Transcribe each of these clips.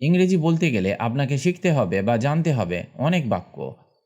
ইংরেজি বলতে গেলে আপনাকে শিখতে হবে বা জানতে হবে অনেক বাক্য।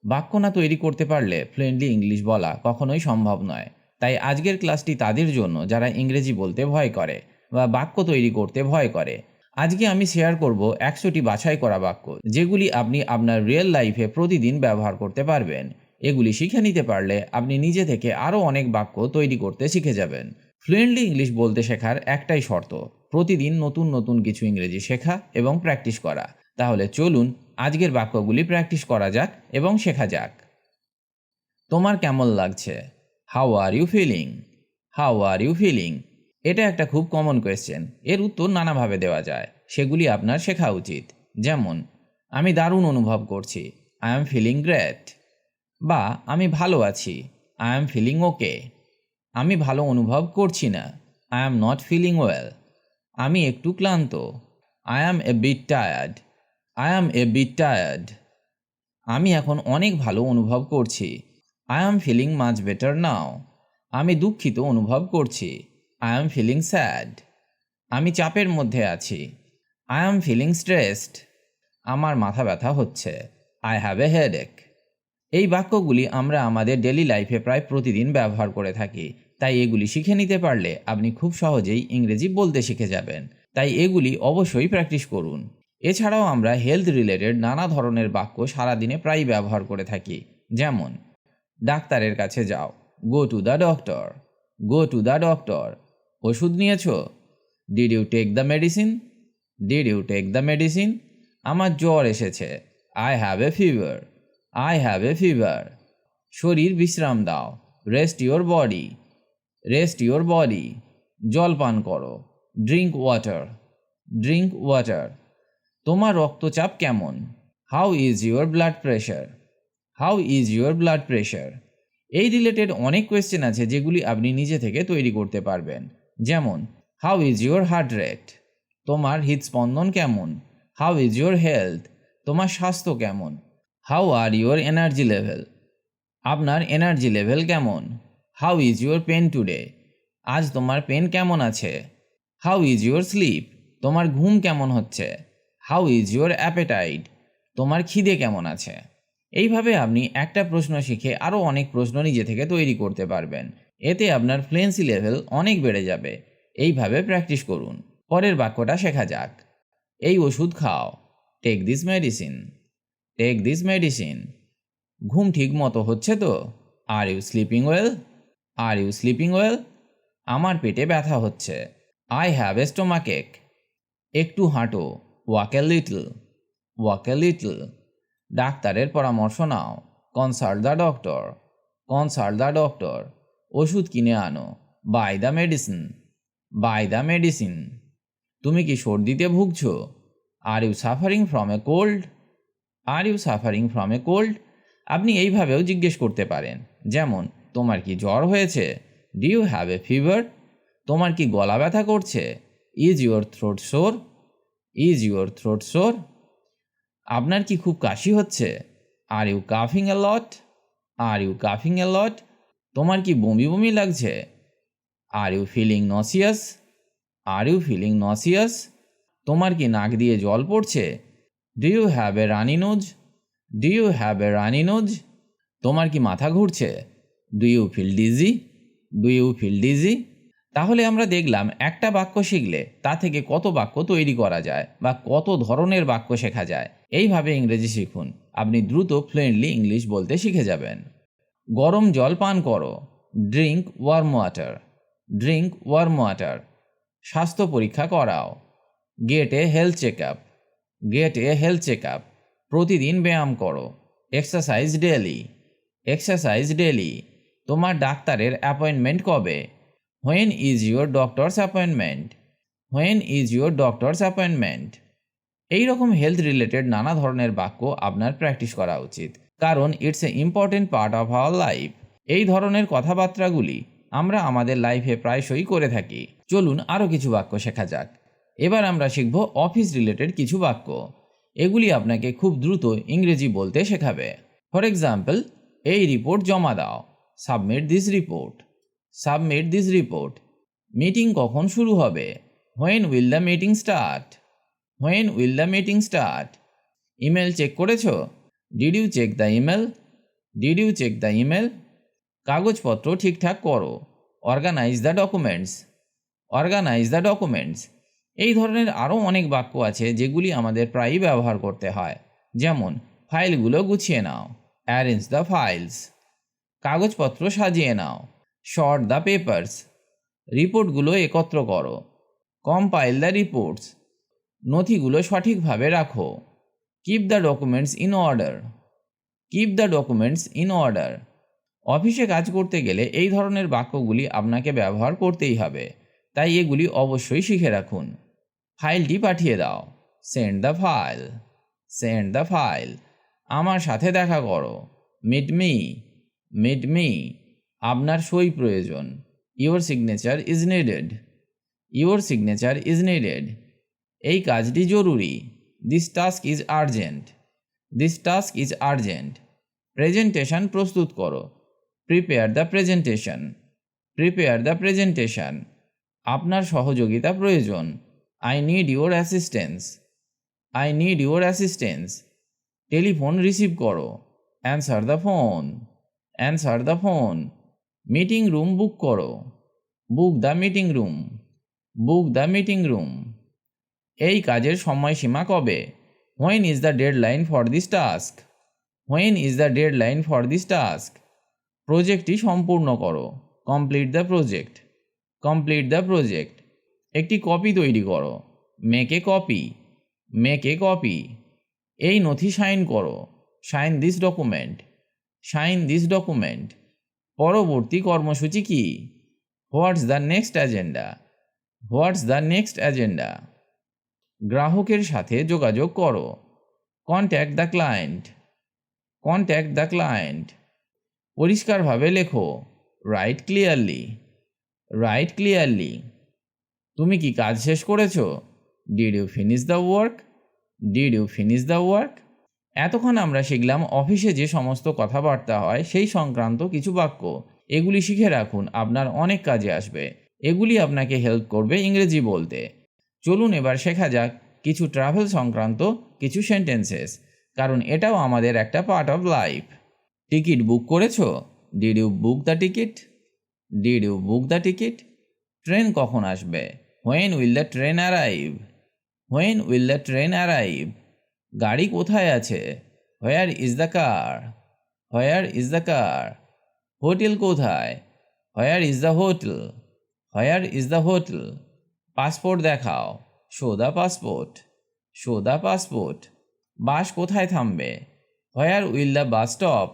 বাক্য না তৈরি করতে পারলে ফ্লুয়েন্টলি ইংলিশ বলা কখনোই সম্ভব নয়। তাই আজকের ক্লাসটি তাদের জন্য যারা ইংরেজি বলতে ভয় করে বা বাক্য তৈরি করতে ভয় করে। আজকে আমি শেয়ার করব একশোটি বাছাই করা বাক্য, যেগুলি আপনি আপনার রিয়েল লাইফে প্রতিদিন ব্যবহার করতে পারবেন। এগুলি শিখে নিতে পারলে আপনি নিজে থেকে আরও অনেক বাক্য তৈরি করতে শিখে যাবেন। ফ্লুয়েন্টলি ইংলিশ বলতে শেখার একটাই শর্ত প্রতিদিন নতুন নতুন কিছু ইংরেজি শেখা এবং প্র্যাকটিস করা। তাহলে চলুন আজকের বাক্যগুলি প্র্যাকটিস করা যাক এবং শেখা যাক। তোমার কেমন লাগছে? How are you feeling how are you feeling এটা একটা খুব কমন কোয়েশ্চেন এর উত্তর নানাভাবে দেওয়া যায়। সেগুলি আপনার শেখা উচিত। যেমন, আমি দারুণ অনুভব করছি। আই এম ফিলিং গ্রেট বা, আমি ভালো আছি। আই এম ফিলিং ওকে আমি ভালো অনুভব করছি না। I am not feeling well আমি একটু ক্লান্ত। I am a bit tired I am a bit tired আমি এখন অনেক ভালো অনুভব করছি। I am feeling much better now আমি দুঃখিত অনুভব করছি। আই অ্যাম ফিলিং স্যাড আমি চাপের মধ্যে আছি। আই অ্যাম ফিলিং স্ট্রেসড আমার মাথা ব্যথা হচ্ছে। আই হ্যাভ এ হেডেক এই বাক্যগুলি আমরা আমাদের ডেলি লাইফে প্রায় প্রতিদিন ব্যবহার করে থাকি। তাই এগুলি শিখে নিতে পারলে আপনি খুব সহজেই ইংরেজি বলতে শিখে যাবেন। তাই এগুলি অবশ্যই প্র্যাকটিস করুন। এছাড়াও আমরা হেলথ রিলেটেড নানা ধরনের বাক্য সারাদিনে প্রায় ব্যবহার করে থাকি। যেমন, ডাক্তারের কাছে যাও। Go to the doctor go to the doctor ওষুধ নিয়েছো? Did you take the medicine did you take the medicine আমার জ্বর এসেছে। I have a fever I have a fever শরীর বিশ্রাম দাও। Rest your body rest your body জল পান করো. ড্রিঙ্ক ওয়াটার ড্রিঙ্ক ওয়াটার তোমার রক্তচাপ কেমন? How is your blood pressure how is your blood pressure এই রিলেটেড অনেক কোয়েশ্চেন আছে যেগুলি আপনি নিজে থেকে তৈরি করতে পারবেন। যেমন how is your heart rate তোমার হৃদস্পন্দন কেমন? হাউ ইজ ইউর হেলথ তোমার স্বাস্থ্য কেমন? How are your energy level আপনার এনার্জি লেভেল কেমন? How is your pain today আজ তোমার পেন কেমন আছে? হাউ ইজ ইউর স্লিপ তোমার ঘুম কেমন হচ্ছে? হাউ ইজ ইউর অ্যাপেটাইট তোমার খিদে কেমন আছে? এইভাবে আপনি একটা প্রশ্ন শিখে আরও অনেক প্রশ্ন নিজে থেকে তৈরি করতে পারবেন। এতে আপনার ফ্লুয়েন্সি লেভেল অনেক বেড়ে যাবে। এইভাবে প্র্যাকটিস করুন। পরের বাক্যটা শেখা যাক। এই ওষুধ খাও। Take this medicine take this medicine ঘুম ঠিক মতো হচ্ছে তো? Are you sleeping well are you sleeping well আমার পেটে ব্যথা হচ্ছে। আই হ্যাভ এ স্টোমাক এক একটু হাঁটো। Walk a little walk a little ডাক্তারের পরামর্শ নাও। Consult the doctor consult the doctor ওষুধ কিনে আনো। Buy the medicine buy the medicine তুমি কি সর্দিতে ভুগছো? Are you suffering from a cold are you suffering from a cold আপনি এইভাবেও জিজ্ঞেস করতে পারেন। যেমন তোমার কি জ্বর হয়েছে? D U have a fever তোমার কি গলা ব্যথা করছে? Is your throat Soar is your throat সোর আপনার কি খুব কাশি হচ্ছে? Are you কাফিং A lot are you কাফিং এ লট তোমার কি বমি বমি লাগছে? আর you feeling নসিয়াস R you feeling নসিয়াস তোমার কি নাক দিয়ে জল পড়ছে? Do you have a Rani nose do you have a Rani nose তোমার কি মাথা ঘুরছে? Do you feel dizzy do you feel dizzy তাহলে আমরা দেখলাম একটা বাক্য শিখলে তা থেকে কত বাক্য তৈরি করা যায় বা কত ধরনের বাক্য শেখা যায়। এইভাবে ইংরেজি শিখুন। আপনি দ্রুত ফ্লুয়েন্টলি ইংলিশ বলতে শিখে যাবেন। গরম জল পান করো। Drink warm water drink warm water স্বাস্থ্য পরীক্ষা করাও। Get a health check up get a health check up প্রতিদিন ব্যায়াম করো। এক্সারসাইজ ডেলি এক্সারসাইজ ডেলি তোমার ডাক্তারের অ্যাপয়েন্টমেন্ট কবে? When is your doctor's appointment when is your doctor's appointment এই রকম হেলথ রিলেটেড নানা ধরনের বাক্য আপনার প্র্যাকটিস করা উচিত। কারণ it's a important part of our life এই ধরনের কথাবার্তাগুলি আমরা আমাদের লাইফে প্রায়শই করে থাকি। চলুন আরও কিছু বাক্য শেখা যাক। এবার আমরা শিখব অফিস রিলেটেড কিছু বাক্য। এগুলি আপনাকে খুব দ্রুত ইংরেজি বলতে শেখাবে। ফর এক্সাম্পল এই রিপোর্ট জমা দাও। Submit this report submit this report meeting কখন শুরু হবে? When will the meeting start when will the meeting start email check করেছ? Did you check the email did you check the email কাগজপত্র ঠিকঠাক করো। Organise the documents organise the documents এই ধরনের আরও অনেক বাক্য আছে যেগুলি আমাদের প্রায়ই ব্যবহার করতে হয়। যেমন ফাইলগুলো গুছিয়ে নাও। অ্যারেঞ্জ দ্য ফাইলস কাগজপত্র সাজিয়ে নাও। শর্ট দ্য পেপার্স রিপোর্টগুলো একত্র করো। কম্পাইল দ্য রিপোর্টস নথিগুলো সঠিকভাবে রাখো। Keep the documents in order keep the documents in order অফিসে কাজ করতে গেলে এই ধরনের বাক্যগুলি আপনাকে ব্যবহার করতেই হবে। তাই এগুলি অবশ্যই শিখে রাখুন। ফাইলটি পাঠিয়ে দাও। Send the file send the file আমার সাথে দেখা করো। মিট মি মিট মি আপনার সই প্রয়োজন। Your signature is needed your signature is needed এই কাজটি জরুরি। This task is urgent this task is urgent presentation প্রস্তুত করো। Prepare the presentation prepare the presentation আপনার সহযোগিতা প্রয়োজন। I need your assistance I need your assistance telephone receive করো। Answer the phone answer the phone meeting room book করো book the meeting room book the meeting room এই কাজের সময়সীমা কবে? When is the deadline for this task when is the deadline for this task প্রজেক্টটি সম্পূর্ণ করো। Complete the project complete the project একটি copy তৈরি করো। Make a copy make a copy এই নথি সাইন করো। Sign this document sign this document. পরবর্তী কর্মসূচি কি? What's the next agenda what's the next agenda গ্রাহকের সাথে যোগাযোগ করো। Contact the client. Contact the client. পরিষ্কারভাবে লেখো। Write clearly. Write clearly. তুমি কি কাজ শেষ করেছ? Did you finish the work? Did you finish the work? এতক্ষণ আমরা শিখলাম অফিসে যে সমস্ত কথাবার্তা হয় সেই সংক্রান্ত কিছু বাক্য। এগুলি শিখে রাখুন, আপনার অনেক কাজে আসবে। এগুলি আপনাকে হেল্প করবে ইংরেজি বলতে। চলুন এবার শেখা যাক কিছু ট্রাভেল সংক্রান্ত কিছু সেন্টেন্সেস কারণ এটাও আমাদের একটা part of life ticket book করেছ? Did you book the ticket did you book the ticket train কখন আসবে? When will the train arrive when will the train arrive গাড়ি কোথায় আছে? Where is the car where is the car hotel কোথায়? Where is the hotel where is the hotel passport দেখাও। Show the passport. Show the passport. Bus কোথায় থামবে? Where will the bus stop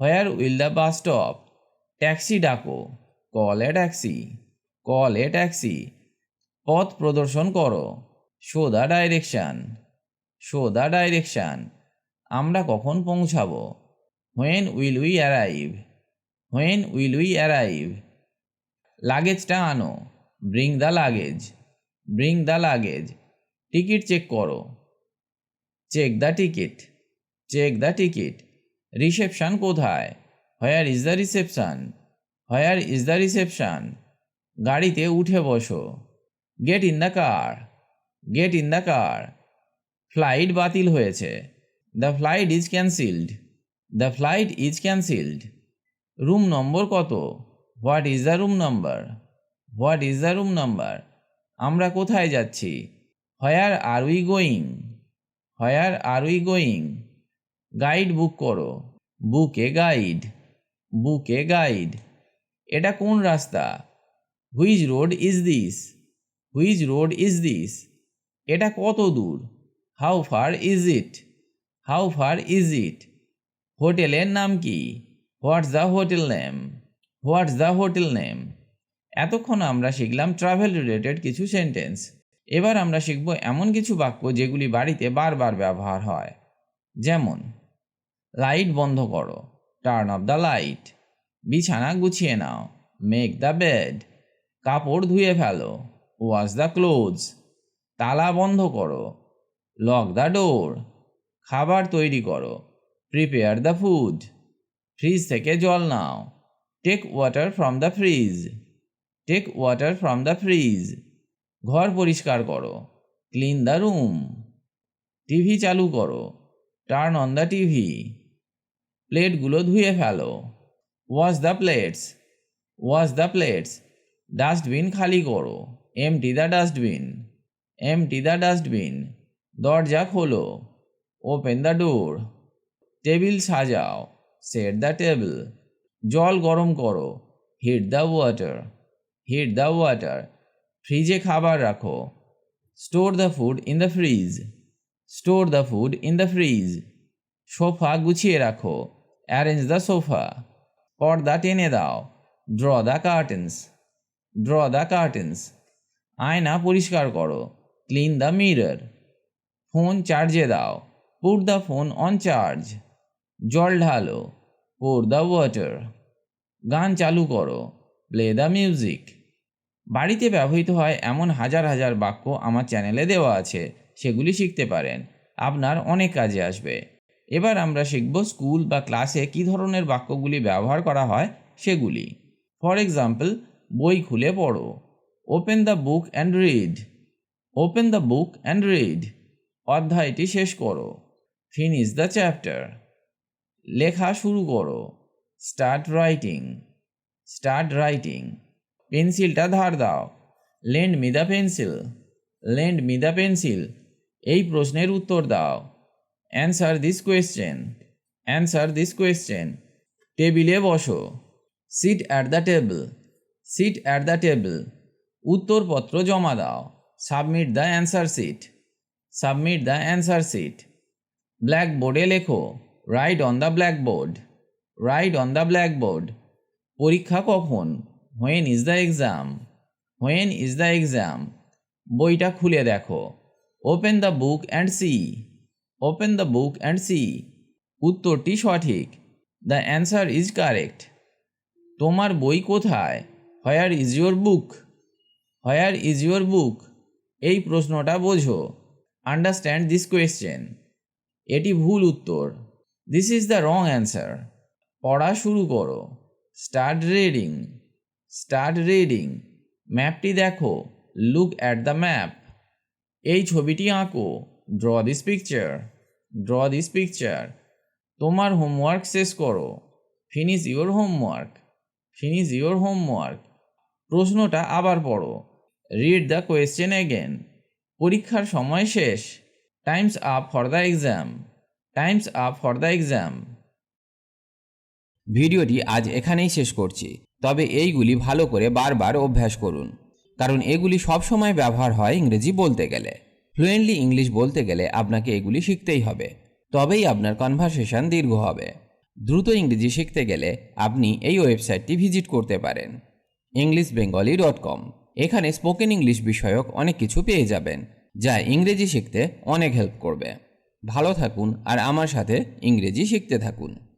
where will the bus stop taxi ডাকো। Call a taxi call a taxi পথ প্রদর্শন করো। Show the direction the direction. আমরা কখন পৌঁছাবো? When will we arrive when will we arrive লাগেজটা আনো। Bring the luggage bring the luggage ticket check করো। Check the ticket check the ticket reception কোথায়? Where is the reception where is the reception গাড়িতে উঠে বসো। Get in the car get in the car flight বাতিল হয়েছে। The flight is cancelled the flight is cancelled room number কত? What is the room number what is the room number আমরা কোথায় যাচ্ছি? Where are we going where are we going guide book করো। Book a guide book a guide এটা কোন রাস্তা? Which road is this which road is this এটা কত দূর? How far is it how far is it হোটেলের নাম কি? What's the hotel name what's the hotel name এতক্ষণ আমরা শিখলাম ট্রাভেল রিলেটেড কিছু সেন্টেন্স এবার আমরা শিখব এমন কিছু বাক্য যেগুলি বাড়িতে বারবার ব্যবহার হয়। যেমন লাইট বন্ধ করো টার্ন অফ দ্য লাইট বিছানা গুছিয়ে নাও মেক দ্য বেড কাপড় ধুয়ে ফেলো ওয়াশ দ্য ক্লোথস তালা বন্ধ করো লক দ্য ডোর খাবার তৈরি করো। প্রিপেয়ার দ্য ফুড ফ্রিজ থেকে জল নাও। Take water from the fridge take water from the fridge ঘর পরিষ্কার করো। ক্লিন দ্য রুম টিভি চালু করো। টার্ন অন দ্য টিভি প্লেটগুলো ধুয়ে ফেলো। Wash the plates wash the plates dustbin খালি করো। Empty the dustbin empty the dustbin দরজা খোলো। ওপেন দ্য ডোর টেবিল সাজাও। সেট দ্য টেবিল জল গরম করো। Heat the water heat the water ফ্রিজে খাবার রাখো। Store the food in the fridge store the food in the fridge sofa গুছিয়ে রাখো। Arrange the sofa. পর্দা টেনে দাও। Draw the curtains draw the curtains আয়না পরিষ্কার করো। ক্লিন দ্য মিরর ফোন চার্জে দাও। Put the phone on charge. জল ঢালো। Pour the water. গান চালু করো। Play the music. বাড়িতে ব্যবহৃত হয় এমন হাজার হাজার বাক্য আমার চ্যানেলে দেওয়া আছে, সেগুলি শিখতে পারেন। আপনার অনেক কাজে আসবে। এবার আমরা শিখব স্কুল বা ক্লাসে কী ধরনের বাক্যগুলি ব্যবহার করা হয়, সেগুলি। ফর এক্সাম্পল, বই খুলে পড়ো। Open the book and read. Open the book and read. অধ্যায়টি শেষ করো। ফিনিশ দ্য চ্যাপ্টার লেখা শুরু করো। স্টার্ট রাইটিং স্টার্ট রাইটিং পেন্সিলটা ধার দাও। Lend me the pencil lend me the pencil এই প্রশ্নের উত্তর দাও। Answer this question answer this question টেবিলে বসো। Sit at the table sit at the table উত্তরপত্র জমা দাও। Submit the answer sheet submit the answer sheet ব্ল্যাকবোর্ডে লেখো write on the blackboard write on the blackboard পরীক্ষা কখন? When is the exam when is the exam বইটা খুলে দেখো। Open the book and see open the book and see উত্তরটি সঠিক। The answer is correct তোমার বই কোথায়? Where is your book where is your book এই প্রশ্নটা বোঝো। আন্ডারস্ট্যান্ড দিস কোয়েশ্চেন এটি ভুল উত্তর। This is the wrong answer পড়া শুরু করো। স্টার্ট রিডিং স্টার্ট রিডিং ম্যাপটি দেখো। লুক অ্যাট দ্য ম্যাপ এই ছবিটি আঁকো। Draw this picture draw this picture তোমার হোমওয়ার্ক শেষ করো। Finish your homework finish your homework প্রশ্নটা আবার পড়ো। রিড দ্য কোয়েশ্চেন এগেন পরীক্ষার সময় শেষ। Time's up for the exam time's up for the exam ভিডিওটি আজ এখানেই শেষ করছি। তবে এইগুলি ভালো করে বারবার অভ্যাস করুন। কারণ এগুলি সবসময় ব্যবহার হয় ইংরেজি বলতে গেলে। ফ্লুয়েন্টলি ইংলিশ বলতে গেলে আপনাকে এগুলি শিখতেই হবে। তবেই আপনার কনভারসেশন দীর্ঘ হবে। দ্রুত ইংরেজি শিখতে গেলে আপনি এই ওয়েবসাইটটি ভিজিট করতে পারেন। ইংলিশ বেঙ্গলি ডট কম এখানে স্পোকেন ইংলিশ বিষয়ক অনেক কিছু পেয়ে যাবেন, যা ইংরেজি শিখতে অনেক হেল্প করবে। ভালো থাকুন, আর আমার সাথে ইংরেজি শিখতে থাকুন।